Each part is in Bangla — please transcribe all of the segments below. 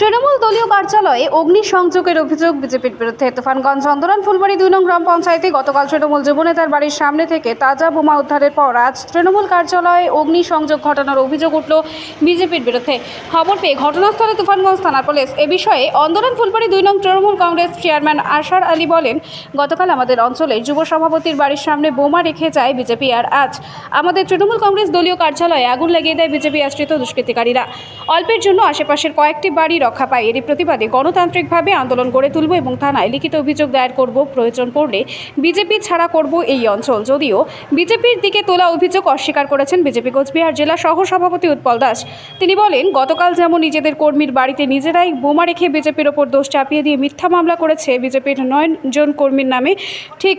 তৃণমূল দলীয় কার্যালয়ে অগ্নিসংযোগের অভিযোগ বিজেপির বিরুদ্ধে। তুফানগঞ্জ চন্দরান ফুলবাড়ি দুই নং গ্রাম পঞ্চায়েতে গতকাল তৃণমূল যুবনেতার বাড়ির সামনে থেকে তাজা বোমা উদ্ধারের পর আজ তৃণমূল কার্যালয়ে অগ্নিসংযোগ ঘটানোর অভিযোগ উঠল বিজেপির বিরুদ্ধে। খবর পেয়ে ঘটনাস্থলে তুফানগঞ্জ থানার পুলিশ এ বিষয়ে অন্দরান ফুলবাড়ি দুই নং তৃণমূল কংগ্রেস চেয়ারম্যান আশার আলী বলেন, গতকাল আমাদের অঞ্চলে যুব সভাপতির বাড়ির সামনে বোমা রেখে যায় বিজেপি আর আজ আমাদের তৃণমূল কংগ্রেস দলীয় কার্যালয়ে আগুন লাগিয়ে দেয় বিজেপি আশ্রিত দুষ্কৃতিকারীরা। অল্পের জন্য আশেপাশের কয়েকটি বাড়ি রক্ষা পায়। এরই প্রতিবাদে গণতান্ত্রিকভাবে আন্দোলন গড়ে তুলব এবং থানায় লিখিত অভিযোগ দায়ের করব প্রয়োজন পড়লে বিজেপি ছাড়া করব এই অঞ্চল। যদিও বিজেপির দিকে তোলা অভিযোগ অস্বীকার করেছেন বিজেপি কোচবিহার জেলা সহ সভাপতি উৎপল দাস। তিনি বলেন, গতকাল যেমন নিজেদের কর্মীর বাড়িতে নিজেরাই বোমা রেখে বিজেপির ওপর দোষ চাপিয়ে দিয়ে মিথ্যা মামলা করেছে বিজেপির নয় জন কর্মীর নামে, ঠিক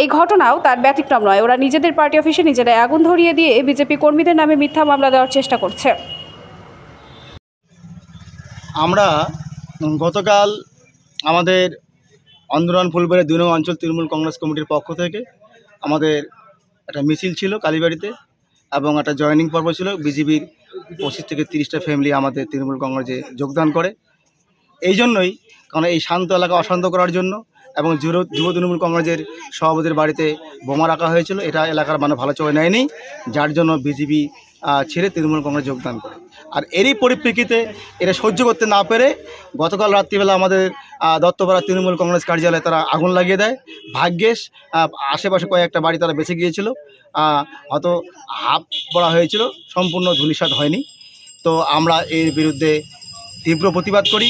এই ঘটনাও তার ব্যতিক্রম নয়। ওরা নিজেদের পার্টি অফিসে নিজেরাই আগুন ধরিয়ে দিয়ে বিজেপি কর্মীদের নামে মিথ্যা মামলা দেওয়ার চেষ্টা করছে। আমরা গতকাল আমাদের আন্দোলন ফুলবাড়ি দুই নং অঞ্চল তৃণমূল কংগ্রেস কমিটির পক্ষ থেকে আমাদের একটা মিছিল ছিল কালীবাড়িতে এবং একটা জয়নিং পর্ব ছিল। বিজেপির পঁচিশ থেকে তিরিশটা ফ্যামিলি আমাদের তৃণমূল কংগ্রেসে যোগদান করে। এই জন্যই কারণ এই শান্ত এলাকা অশান্ত করার জন্য এবং যুব তৃণমূল কংগ্রেসের সভাপতির বাড়িতে বোমা রাখা হয়েছিল, এটা এলাকার মানে ভালো চলে নেয়নি, যার জন্য বিজেপি ছেড়ে তৃণমূল কংগ্রেস যোগদান করে। আর এরই পরিপ্রেক্ষিতে এটা সহ্য করতে না পেরে গতকাল রাত্রিবেলা আমাদের দত্তপাড়া তৃণমূল কংগ্রেস কার্যালয়ে তারা আগুন লাগিয়ে দেয়। ভাগ্যেশ আশেপাশে কয়েকটা বাড়ি তারা বেঁচে গিয়েছিল হয়তো হাফ পড়া হয়েছিল, সম্পূর্ণ ধূলিসাৎ হয়নি। তো আমরা এর বিরুদ্ধে তীব্র প্রতিবাদ করি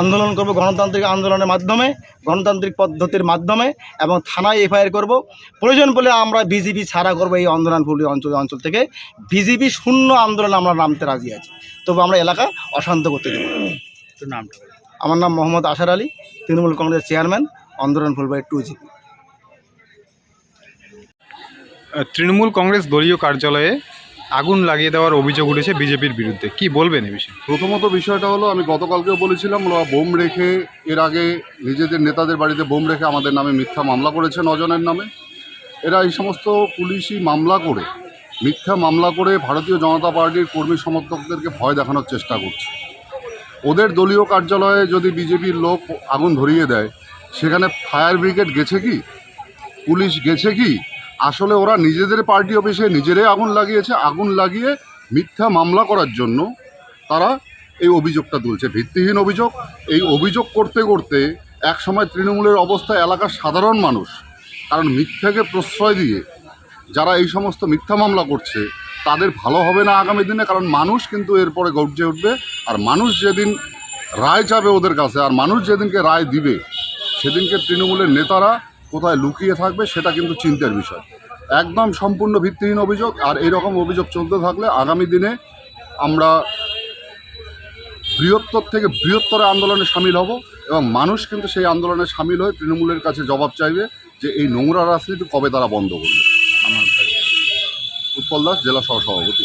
আন্দোলন করব গণতান্ত্রিক আন্দোলনের মাধ্যমে গণতান্ত্রিক পদ্ধতির মাধ্যমে এবং থানায় এফআইআর করব। প্রয়োজন বলে আমরা বিজেপি ছাড়া করব এই আন্দোলন ফুলি অঞ্চল অঞ্চল থেকে। বিজেপি শূন্য আন্দোলন আমরা নামতে রাজি আছি। তবু আমরা এলাকা অশান্ত করতে দেবো। না। নামটা আমার নাম মোহাম্মদ আশার আলী তৃণমূল কংগ্রেসের চেয়ারম্যান আন্দোলন ফুলবাড়ি টু জিপি তৃণমূল কংগ্রেস দলীয় কার্যালয়ে আগুন লাগিয়ে দেওয়ার অভিযোগ উঠেছে বিজেপির বিরুদ্ধে। কি বলবেন এ বিষয়ে? প্রথমত বিষয়টা হলো, আমি গতকালকেও বলেছিলাম, ওরা বোম রেখে এর আগে নিজেদের নেতাদের বাড়িতে বোম রেখে আমাদের নামে মিথ্যা মামলা করেছে নজনের নামে। এরা এই সমস্ত পুলিশি মামলা করে, মিথ্যা মামলা করে ভারতীয় জনতা পার্টির কর্মী সমর্থকদেরকে ভয় দেখানোর চেষ্টা করছে। ওদের দলীয় কার্যালয়ে যদি বিজেপির লোক আগুন ধরিয়ে দেয়, সেখানে ফায়ার ব্রিগেড গেছে কি? পুলিশ গেছে কি? আসলে ওরা নিজেদের পার্টি অফিসে নিজেরাই আগুন লাগিয়েছে, আগুন লাগিয়ে মিথ্যা মামলা করার জন্য তারা এই অভিযোগটা তুলছে। ভিত্তিহীন অভিযোগ। এই অভিযোগ করতে করতে এক সময় তৃণমূলের অবস্থা এলাকার সাধারণ মানুষ, কারণ মিথ্যাকে প্রশ্রয় দিয়ে যারা এই সমস্ত মিথ্যা মামলা করছে, তাদের ভালো হবে না আগামী দিনে, কারণ মানুষ কিন্তু এরপরে গর্জে উঠবে। আর মানুষ যেদিন রায় চাবে ওদের কাছে, আর মানুষ যেদিনকে রায় দিবে, সেদিনকে তৃণমূলের নেতারা কোথায় লুকিয়ে থাকবে সেটা কিন্তু চিন্তার বিষয়। একদম সম্পূর্ণ ভিত্তিহীন অভিযোগ আর এরকম অভিযোগ চলতে থাকলে আগামী দিনে আমরা বৃহত্তর থেকে বৃহত্তর আন্দোলনে সামিল হব এবং মানুষ কিন্তু সেই আন্দোলনে সামিল হয়ে তৃণমূলের কাছে জবাব চাইবে যে এই নোংরা রাজনীতি কবে তারা বন্ধ করবে। উৎপল দাস, জেলা সহসভাপতি।